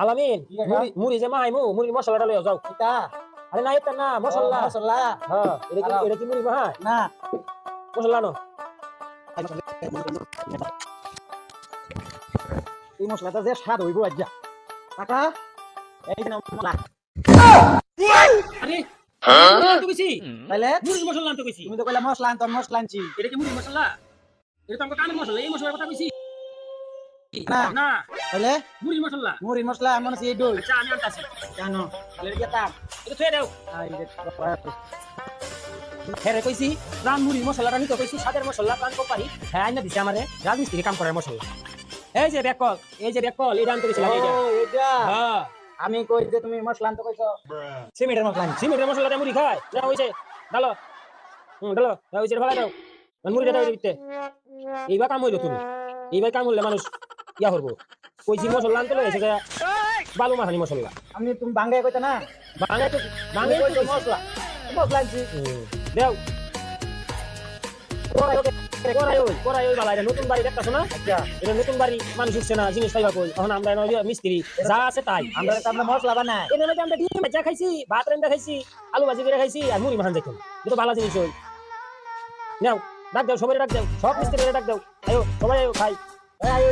আলামিন কি কাকা? মুড়ি মুড়ি যে মাহাইমু মুড়ির মশলাটা লইয়া যাও এটা আরে না এটা না মশলা মশলা হ্যাঁ এটা কি দাঁড়াও। এটা কি মুড়ি মাহাই না মশলা নো এই মশলাটা যে স্বাদ হইব আজ্জা কাকা এই না মশলা আরে মশলা তো কইছি তাইলে মুড়ির মশলা আনতে কইছি তুমি তো কইলা মশলা আনতো আমি মশলা আনছি এটা কি মুড়ির মশলা এটা তো আমাকে কানের মশলা এই মশলার কথা কইছি না। না। তাইলে মুড়ির মশলা। মুড়ির মশলা আমি মনে এই দই। আচ্ছা আমি আনতাছি। কেন? তাহলে এটা তার এটা থুয়ে দাও। হ্যাঁ কইছি সাদের মশলা প্রাণ কোপারি হ্যাঁ আইনা দিছে আমারে রাজমিস্ত্রি কাম করার মশলা। এই যে ব্যাকল এই যে আনতে যে। হ্যাঁ। আমি কই যে তুমি মশলা আনতে কইছো? সিমেন্টের মশলা আনছি। সিমেন্টের মশলাটা মুড়ি খায়। না হইছে ডালো হুম ডালো না হইছে ভালো দাও। মানে মুড়িটা দাও দিতে এইবার কাম হইল তুমি। এইবার কাম হইলে মানুষ ইয়া করব? কইছি মশলা আনতে লইছে যে বালু মাখানি মশলা। আমি তুমি বাঙ্গাই কইতা না? বাঙালি তো বাঙালি তো মশলা। মশলা আনছি। দেও। ওই ওই নতুন বাড়ি দেখতাছো না আচ্ছা। এটা নতুন বাড়ি মানুষ উঠছে না জিনিস পাইবা কই? এখন আমরা মিস্ত্রি যা আছে তাই। আমরা আমরা মশলা বানাই। এর মধ্যে আমরা ডিম ভাজা খাইছি ভাত রান্না খাইছি আলু ভাজি করে খাইছি আর মুড়ি মাখান দেখুন এটা ভালো জিনিস ওই নাও ডাক দাও সবাই ডাক দাও সব মিস্ত্রি ডাক দাও। আয়ো সবাই আয়ো খাই আয়ো।